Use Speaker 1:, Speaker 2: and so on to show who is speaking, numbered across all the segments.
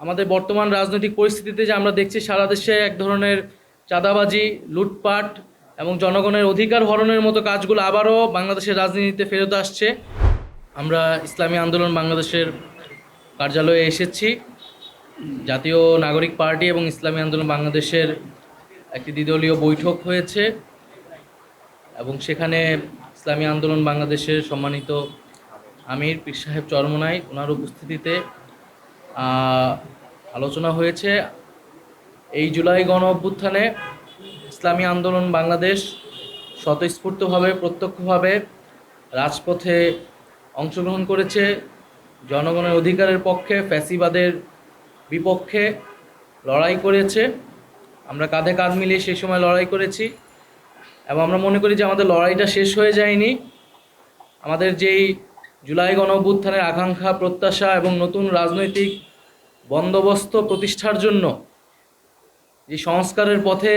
Speaker 1: আমাদের বর্তমান রাজনৈতিক পরিস্থিতিতে যে আমরা দেখছি, সারা দেশে এক ধরনের চাঁদাবাজি, লুটপাট এবং জনগণের অধিকার হরণের মতো কাজগুলো আবারও বাংলাদেশের রাজনীতিতে ফেরত আসছে। আমরা ইসলামী আন্দোলন বাংলাদেশের কার্যালয়ে এসেছি। জাতীয় নাগরিক পার্টি এবং ইসলামী আন্দোলন বাংলাদেশের একটি দ্বিদলীয় বৈঠক হয়েছে এবং সেখানে ইসলামী আন্দোলন বাংলাদেশের সম্মানিত আমির পীর সাহেব চরমনাই, ওনার উপস্থিতিতে আলোচনা হয়েছে এই জুলাই গণ অভ্যুত্থানে ইসলামী আন্দোলন বাংলাদেশ স্বতঃস্ফূর্তভাবে, প্রত্যক্ষভাবে রাজপথে অংশগ্রহণ করেছে। জনগণের অধিকারের পক্ষে, ফ্যাসিবাদের বিপক্ষে লড়াই করেছে। আমরা কাঁধে কাঁধ মিলিয়ে সেই সময় লড়াই করেছি এবং আমরা মনে করি যে আমাদের লড়াইটা শেষ হয়ে যায়নি। আমাদের যেই জুলাই গণ অভ্যুত্থানের আকাঙ্ক্ষা, প্রত্যাশা এবং নতুন রাজনৈতিক বন্দোবস্ত প্রতিষ্ঠার জন্য যে সংস্কারের পথে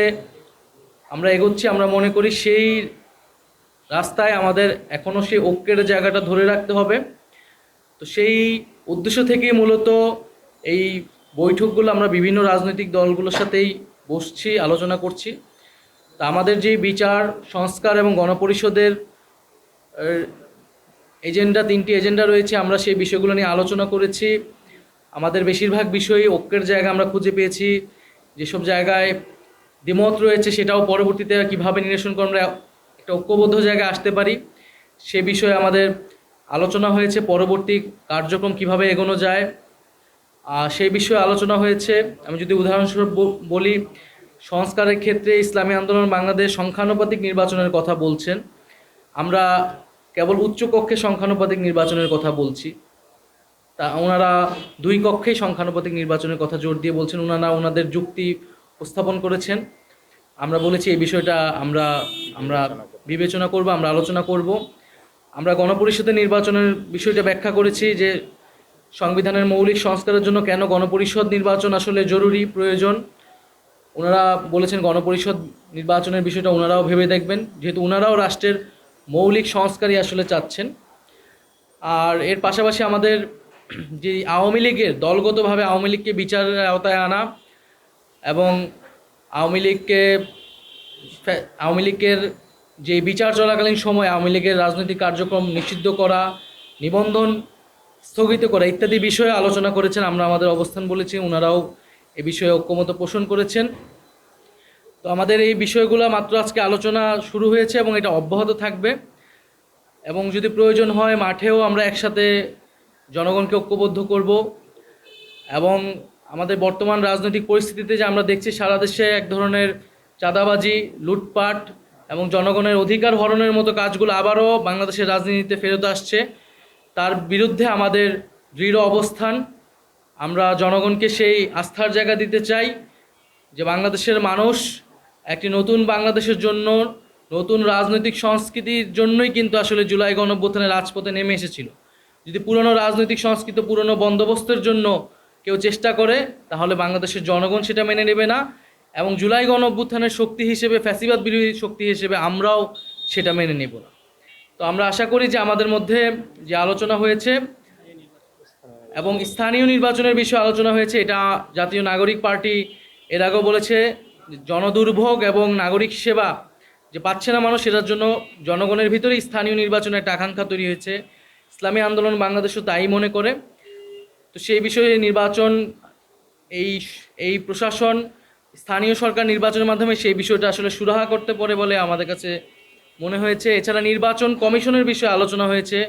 Speaker 1: আমরা এগোচ্ছি, আমরা মনে করি সেই রাস্তায় আমাদের এখনও সেই ঐক্যের জায়গাটা ধরে রাখতে হবে। তো সেই উদ্দেশ্য থেকে মূলত এই বৈঠকগুলো আমরা বিভিন্ন রাজনৈতিক দলগুলোর সাথেই বসছি, আলোচনা করছি। তা আমাদের যে বিচার, সংস্কার এবং গণপরিষদের এজেন্ডা, তিনটি এজেন্ডা রয়েছে, আমরা সেই বিষয়গুলো নিয়ে আলোচনা করেছি। আমাদের বেশিরভাগ বিষয়ই ঐক্যের জায়গা আমরা খুঁজে পেয়েছি। যেসব জায়গায় দ্বিমত রয়েছে সেটাও পরবর্তীতে কীভাবে নিরসন করে আমরা একটা ঐক্যবদ্ধ জায়গায় আসতে পারি, সে বিষয়ে আমাদের আলোচনা হয়েছে। পরবর্তী কার্যক্রম কীভাবে এগোনো যায়, আর সেই বিষয়ে আলোচনা হয়েছে। আমি যদি উদাহরণস্বরূপ বলি, সংস্কারের ক্ষেত্রে ইসলামী আন্দোলন বাংলাদেশ সংখ্যানুপাতিক নির্বাচনের কথা বলছেন। আমরা কেবল উচ্চকক্ষে সংখ্যানুপাতিক নির্বাচনের কথা বলছি। তা ওনারা দুই কক্ষেই সংখ্যানুপাতিক নির্বাচনের কথা জোর দিয়ে বলছেন। ওনারা ওনাদের যুক্তি উপস্থাপন করেছেন। আমরা বলেছি এই বিষয়টা আমরা আমরা বিবেচনা করব, আমরা আলোচনা করব। আমরা গণপরিষদের নির্বাচনের বিষয়টা ব্যাখ্যা করেছি যে সংবিধানের মৌলিক সংস্কারের জন্য কেন গণপরিষদ নির্বাচন আসলে জরুরি, প্রয়োজন। ওনারা বলেছেন গণপরিষদ নির্বাচনের বিষয়টা ওনারাও ভেবে দেখবেন, যেহেতু ওনারাও রাষ্ট্রের মৌলিক সংস্কারই আসলে চাচ্ছেন। আর এর পাশাপাশি আমাদের যে আওয়ামী লীগের দলগতভাবে আওয়ামী লীগকে বিচারের আওতায় আনা এবং আওয়ামী লীগকে আওয়ামী লীগের যে বিচার চলাকালীন সময় আওয়ামী লীগের রাজনৈতিক কার্যক্রম নিষিদ্ধ করা, নিবন্ধন স্থগিত করা ইত্যাদি বিষয়ে আলোচনা করেছেন। আমরা আমাদের অবস্থান বলেছি ওনারাও এ বিষয়ে ঐক্যমত পোষণ করেছেন। তো আমাদের এই বিষয়গুলো মাত্র আজকে আলোচনা শুরু হয়েছে এবং এটা অব্যাহত থাকবে। এবং যদি প্রয়োজন হয়, মাঠেও আমরা একসাথে জনগণকে ঐক্যবদ্ধ করব এবং আমাদের বর্তমান রাজনৈতিক পরিস্থিতিতে যে আমরা দেখছি সারা দেশে এক ধরনের চাঁদাবাজি, লুটপাট এবং জনগণের অধিকার হরণের মতো কাজগুলো আবারও বাংলাদেশের রাজনীতিতে ফেরত আসছে। তার বিরুদ্ধে আমাদের দৃঢ় অবস্থান। আমরা জনগণকে সেই আস্থার জায়গা দিতে চাই যে বাংলাদেশের মানুষ একটি নতুন বাংলাদেশের জন্য, নতুন রাজনৈতিক সংস্কৃতির জন্যই কিন্তু আসলে জুলাই গণঅভ্যুত্থানে রাজপথে নেমে এসেছিল। যদি পুরনো রাজনৈতিক সংস্কৃতি, পুরনো বন্দোবস্তের জন্য কেউ চেষ্টা করে, তাহলে বাংলাদেশের জনগণ সেটা মেনে নেবে না এবং জুলাই গণ অভ্যুত্থানের শক্তি হিসেবে, ফ্যাসিবাদ বিরোধী শক্তি হিসেবে আমরাও সেটা মেনে নেব না। তো আমরা আশা করি যে আমাদের মধ্যে যে আলোচনা হয়েছে এবং স্থানীয় নির্বাচনের বিষয়ে আলোচনা হয়েছে, এটা জাতীয় নাগরিক পার্টি এর আগেও বলেছে জনদুর্ভোগ এবং নাগরিক সেবা যে পাচ্ছে না মানুষ, সেটার জন্য জনগণের ভিতরেই স্থানীয় নির্বাচনের একটা আকাঙ্ক্ষা তৈরি হয়েছে। ইসলামী আন্দোলন বাংলাদেশও তাই মনে করে। তো সেই বিষয়ে নির্বাচন, এই এই প্রশাসন, স্থানীয় সরকার নির্বাচনের মাধ্যমে সেই বিষয়টা আসলে সুরাহা করতে পারে বলে আমাদের কাছে মনে হয়েছে। এছাড়া নির্বাচন কমিশনের বিষয়ে আলোচনা হয়েছে।